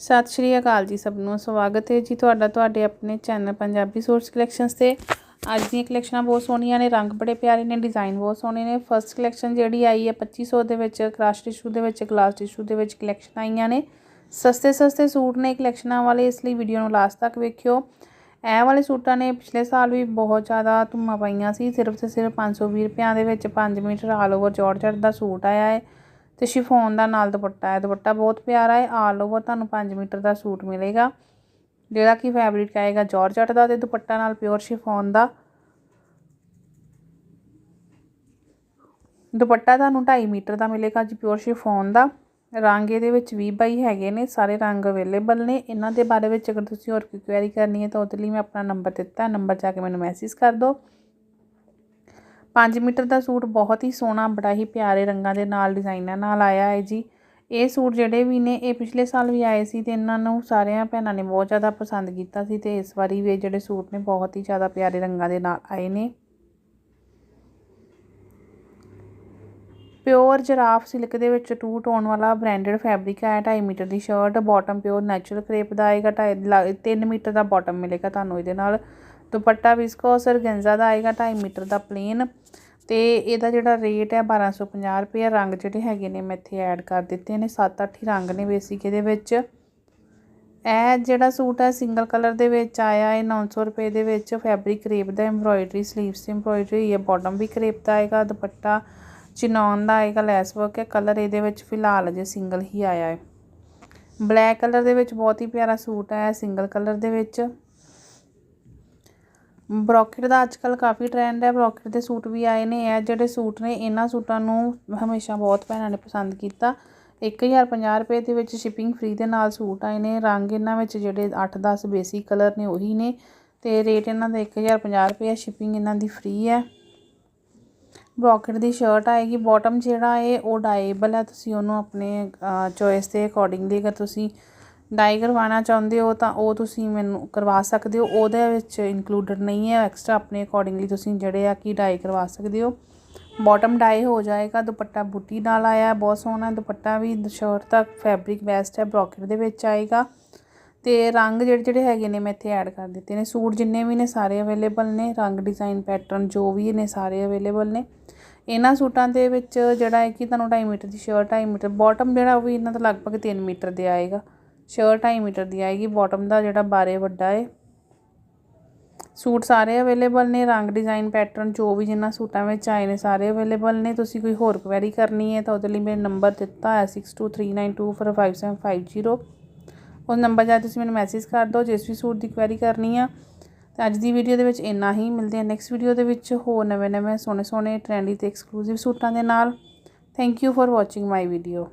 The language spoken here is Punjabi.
ਸਤਿ ਸ਼੍ਰੀ ਅਕਾਲ ਜੀ ਸਭ ਨੂੰ, ਸਵਾਗਤ ਹੈ ਜੀ ਤੁਹਾਡਾ ਤੁਹਾਡੇ ਆਪਣੇ ਚੈਨਲ ਪੰਜਾਬੀ ਸੋਰਸ ਕਲੈਕਸ਼ਨਸ ਤੇ। ਅੱਜ ਦੀਆਂ ਕਲੈਕਸ਼ਨਾਂ ਬਹੁਤ ਸੋਹਣੀਆਂ ਨੇ, ਰੰਗ ਬੜੇ ਪਿਆਰੇ ਨੇ, ਡਿਜ਼ਾਈਨ ਬਹੁਤ ਸੋਹਣੇ ਨੇ। ਫਰਸਟ ਕਲੈਕਸ਼ਨ ਜਿਹੜੀ ਆਈ ਹੈ 2500 ਦੇ ਵਿੱਚ ਕ੍ਰਾਸ਼ ਟਿਸ਼ੂ ਦੇ ਵਿੱਚ ਗਲਾਸ ਟਿਸ਼ੂ ਦੇ ਵਿੱਚ ਕਲੈਕਸ਼ਨ ਆਈਆਂ ਨੇ। ਸਸਤੇ ਸਸਤੇ ਸੂਟ ਨੇ ਕਲੈਕਸ਼ਨਾਂ ਵਾਲੇ, ਇਸ ਲਈ ਵੀਡੀਓ ਨੂੰ ਲਾਸਟ ਤੱਕ ਵੇਖਿਓ। ਇਹ ਵਾਲੇ ਸੂਟਾਂ ਨੇ ਪਿਛਲੇ ਸਾਲ ਵੀ ਬਹੁਤ ਜ਼ਿਆਦਾ ਧੁੰਮਾਂ ਪਾਈਆਂ ਸੀ, ਸਿਰਫ ਤੇ ਸਿਰਫ 520 ਰੁਪਿਆਂ ਦੇ ਵਿੱਚ 5 ਮੀਟਰ ਆਲ ਓਵਰ ਜਾਰਜਟ ਦਾ ਸੂਟ ਆਇਆ ਹੈ। ਤੇ ਸ਼ਿਫੋਨ ਦਾ ਨਾਲ ਦੁਪੱਟਾ ਹੈ। ਦੁਪੱਟਾ ਬਹੁਤ ਪਿਆਰਾ ਹੈ। ਆਲ ਓਵਰ ਤੁਹਾਨੂੰ 5 ਮੀਟਰ ਦਾ ਸੂਟ ਮਿਲੇਗਾ। ਜਿਹੜਾ ਕਿ ਫੈਬਰਿਕ ਆਏਗਾ ਜਾਰਜਟ ਦਾ ਤੇ ਦੁਪੱਟਾ ਨਾਲ ਪਿਓਰ ਸ਼ਿਫੋਨ ਦਾ। ਦੁਪੱਟਾ ਤੁਹਾਨੂੰ 2.5 ਮੀਟਰ ਦਾ ਮਿਲੇਗਾ ਜੀ ਪਿਓਰ ਸ਼ਿਫੋਨ ਦਾ। ਰੰਗ ਇਹਦੇ ਵਿੱਚ 20 ਬਾਈ ਹੈਗੇ ਨੇ। ਸਾਰੇ ਰੰਗ ਅਵੇਲੇਬਲ ਨੇ। ਇਹਨਾਂ ਦੇ ਬਾਰੇ ਵਿੱਚ ਅਗਰ ਤੁਸੀਂ ਹੋਰ ਕੋਈ ਕੁਐਰੀ ਕਰਨੀ ਹੈ ਤਾਂ ਉਹਦੇ ਲਈ ਮੈਂ ਆਪਣਾ ਨੰਬਰ ਦਿੱਤਾ। ਨੰਬਰ ਜਾ ਕੇ ਮੈਨੂੰ ਮੈਸੇਜ ਕਰ ਦਿਓ। 5 ਮੀਟਰ ਦਾ ਸੂਟ ਬਹੁਤ ਹੀ ਸੋਹਣਾ, ਬੜਾ ਹੀ ਪਿਆਰੇ ਰੰਗਾਂ ਦੇ ਨਾਲ, ਡਿਜ਼ਾਈਨਾਂ ਨਾਲ ਆਇਆ ਹੈ ਜੀ। ਇਹ ਸੂਟ ਜਿਹੜੇ ਵੀ ਨੇ, ਇਹ ਪਿਛਲੇ ਸਾਲ ਵੀ ਆਏ ਸੀ ਤੇ ਇਹਨਾਂ ਨੂੰ ਸਾਰਿਆਂ ਭੈਣਾਂ ਨੇ ਬਹੁਤ ਜ਼ਿਆਦਾ ਪਸੰਦ ਕੀਤਾ ਸੀ ਤੇ ਇਸ ਵਾਰੀ ਵੀ ਇਹ ਜਿਹੜੇ ਸੂਟ ਨੇ, ਬਹੁਤ ਹੀ ਜ਼ਿਆਦਾ ਪਿਆਰੇ ਰੰਗਾਂ ਦੇ ਨਾਲ ਆਏ ਨੇ। ਪਿਓਰ ਜਰਾਫ ਸਿਲਕ ਦੇ ਵਿੱਚ ਟੂ ਟੋਨ ਵਾਲਾ ਬ੍ਰਾਂਡਡ ਫੈਬਰਿਕ ਹੈ 2.5 ਮੀਟਰ ਦੀ shirt bottom pure natural crepe ਦਾ ਆਏਗਾ 3 ਮੀਟਰ ਦਾ ਬਾਟਮ ਮਿਲੇਗਾ ਤੁਹਾਨੂੰ ਇਹਦੇ ਨਾਲ। ਦੁਪੱਟਾ ਵਿਸਕੋਸ ਔਰਗੈਂਜ਼ਾ ਦਾ ਆਏਗਾ 2.5 ਮੀਟਰ ਦਾ ਪਲੇਨ ਤੇ ਇਹਦਾ ਜਿਹੜਾ ਰੇਟ ਹੈ 1250 ਰੁਪਏ। ਰੰਗ ਜਿਹੜੇ ਹੈਗੇ ਨੇ ਮੈਂ ਇੱਥੇ ਐਡ ਕਰ ਦਿੱਤੇ ਨੇ। 7-8 ਹੀ ਰੰਗ ਨੇ ਬੇਸਿਕ ਇਹਦੇ ਵਿੱਚ। ਇਹ ਜਿਹੜਾ ਸੂਟ ਹੈ ਸਿੰਗਲ ਕਲਰ ਦੇ ਵਿੱਚ ਆਇਆ ਹੈ 900 ਰੁਪਏ ਦੇ ਵਿੱਚ। ਫੈਬਰਿਕ ਕਰੇਪ ਦਾ ਐਮਬ੍ਰੋਇਡਰੀ ਸਲੀਵਸ ਐਮਬ੍ਰੋਇਡਰੀ ਹੈ ਬਾਟਮ ਵੀ ਕਰੇਪ ਦਾ ਆਏਗਾ। ਦੁਪੱਟਾ ਚਿਨੌਨ ਦਾ ਆਏਗਾ ਲੈਸ ਵਰਕ ਹੈ। ਕਲਰ ਇਹਦੇ ਵਿੱਚ ਫਿਲਹਾਲ ਅਜੇ ਸਿੰਗਲ ਹੀ ਆਇਆ ਹੈ। ਬਲੈਕ ਕਲਰ ਦੇ ਵਿੱਚ ਬਹੁਤ ਹੀ ਪਿਆਰਾ ਸੂਟ ਹੈ ਸਿੰਗਲ ਕਲਰ ਦੇ ਵਿੱਚ। ਬ੍ਰੋਕਟ ਦਾ ਅੱਜ ਕੱਲ੍ਹ ਕਾਫੀ ਟ੍ਰੈਂਡ ਹੈ, ਬ੍ਰੋਕਟ ਦੇ ਸੂਟ ਵੀ ਆਏ ਨੇ, ਇਹ ਜਿਹੜੇ ਸੂਟ ਨੇ, ਇਹਨਾਂ ਸੂਟਾਂ ਨੂੰ ਹਮੇਸ਼ਾ ਬਹੁਤ ਭੈਣਾਂ ਨੇ ਪਸੰਦ ਕੀਤਾ। 1050 ਰੁਪਏ ਦੇ ਵਿੱਚ ਸ਼ਿਪਿੰਗ ਫ੍ਰੀ ਦੇ ਨਾਲ ਸੂਟ ਆਏ ਨੇ, ਰੰਗ ਇਹਨਾਂ ਵਿੱਚ ਜਿਹੜੇ 8-10 ਬੇਸਿਕ ਕਲਰ ਨੇ ਉਹੀ ਨੇ, ਤੇ ਰੇਟ ਇਹਨਾਂ ਦਾ 1050 ਰੁਪਏ ਹੈ ਸ਼ਿਪਿੰਗ ਇਹਨਾਂ ਦੀ ਫ੍ਰੀ ਹੈ। ਬ੍ਰੋਕਟ ਦੀ ਸ਼ਰਟ ਆਏਗੀ ਬਾਟਮ ਜਿਹੜਾ ਹੈ ਉਹ ਡਾਈਬਲ ਹੈ, ਤੁਸੀਂ ਉਹਨੂੰ ਆਪਣੇ ਚੋਇਸ ਦੇ ਅਕੋਰਡਿੰਗਲੀ ਅਗਰ ਤੁਸੀਂ ਡਾਈ ਕਰਵਾਉਣਾ ਚਾਹੁੰਦੇ ਹੋ ਤਾਂ ਉਹ ਤੁਸੀਂ ਮੈਨੂੰ ਕਰਵਾ ਸਕਦੇ ਹੋ। ਉਹਦੇ ਵਿੱਚ ਇਨਕਲੂਡਡ ਨਹੀਂ ਹੈ। ਐਕਸਟਰਾ ਆਪਣੇ ਅਕੋਰਡਿੰਗਲੀ ਤੁਸੀਂ ਜਿਹੜੇ ਆ ਕਿ ਡਾਈ ਕਰਵਾ ਸਕਦੇ ਹੋ। ਬਾਟਮ ਡਾਈ ਹੋ ਜਾਏਗਾ। ਦੁਪੱਟਾ ਬੁੱਟੀ ਨਾਲ ਆਇਆ ਬਹੁਤ ਸੋਹਣਾ ਦੁਪੱਟਾ ਵੀ। ਸ਼ਰਟ ਦਾ ਫੈਬਰਿਕ ਬੈਸਟ ਹੈ। ਬ੍ਰੋਕਟ ਦੇ ਵਿੱਚ ਆਏਗਾ। ਤੇ ਰੰਗ ਜਿਹੜੇ ਜਿਹੜੇ ਹੈਗੇ ਨੇ ਮੈਂ ਇੱਥੇ ਐਡ ਕਰ ਦਿੱਤੇ ਨੇ। ਸੂਟ ਜਿੰਨੇ ਵੀ ਨੇ ਸਾਰੇ ਅਵੇਲੇਬਲ ਨੇ। ਰੰਗ ਡਿਜ਼ਾਈਨ ਪੈਟਰਨ ਜੋ ਵੀ ਨੇ ਸਾਰੇ ਅਵੇਲੇਬਲ ਨੇ। ਇਹਨਾਂ ਸੂਟਾਂ ਦੇ ਵਿੱਚ ਜਿਹੜਾ ਹੈ ਕਿ ਤੁਹਾਨੂੰ 2.5 ਮੀਟਰ ਦੀ ਸ਼ਰਟ 2.5 ਮੀਟਰ ਬਾਟਮ ਜਿਹੜਾ ਉਹ ਵੀ ਇਹਨਾਂ ਦਾ ਲਗਭਗ 3 ਮੀਟਰ ਦੇ ਆਏਗਾ। ਸ਼ਰਟ 2.5 ਮੀਟਰ ਦੀ ਆਏਗੀ ਬਾਟਮ ਦਾ ਜਿਹੜਾ ਬਾਰੇ ਵੱਡਾ ਹੈ ਸੂਟ ਸਾਰੇ ਅਵੇਲੇਬਲ ਨੇ, ਰੰਗ ਡਿਜ਼ਾਈਨ ਪੈਟਰਨ ਜੋ ਵੀ ਜਿੰਨਾ ਸੂਟਾਂ ਵਿੱਚ ਆਏ ਨੇ ਸਾਰੇ ਅਵੇਲੇਬਲ ਨੇ। ਤੁਸੀਂ ਕੋਈ ਹੋਰ ਕੁਐਰੀ ਕਰਨੀ ਹੈ ਤਾਂ ਉਹਦੇ ਲਈ ਮੇਰੇ ਨੰਬਰ ਦਿੱਤਾ ਹੈ 6239245750 ਉਸ ਨੰਬਰ 'ਤੇ ਤੁਸੀਂ ਮੈਨੂੰ ਮੈਸੇਜ ਕਰ ਦਿਓ, ਜਿਸ ਵੀ ਸੂਟ ਦੀ ਕੁਐਰੀ ਕਰਨੀ ਆ। ਤੇ ਅੱਜ ਦੀ ਵੀਡੀਓ ਦੇ ਵਿੱਚ ਇੰਨਾ ਹੀ। ਮਿਲਦੇ ਆ ਨੈਕਸਟ ਵੀਡੀਓ ਦੇ ਵਿੱਚ ਹੋਰ ਨਵੇਂ ਨਵੇਂ ਸੋਹਣੇ ਸੋਹਣੇ ਟ੍ਰੈਂਡੀ ਤੇ ਐਕਸਕਲੂਸਿਵ ਸੂਟਾਂ ਦੇ ਨਾਲ। Thank you for watching my video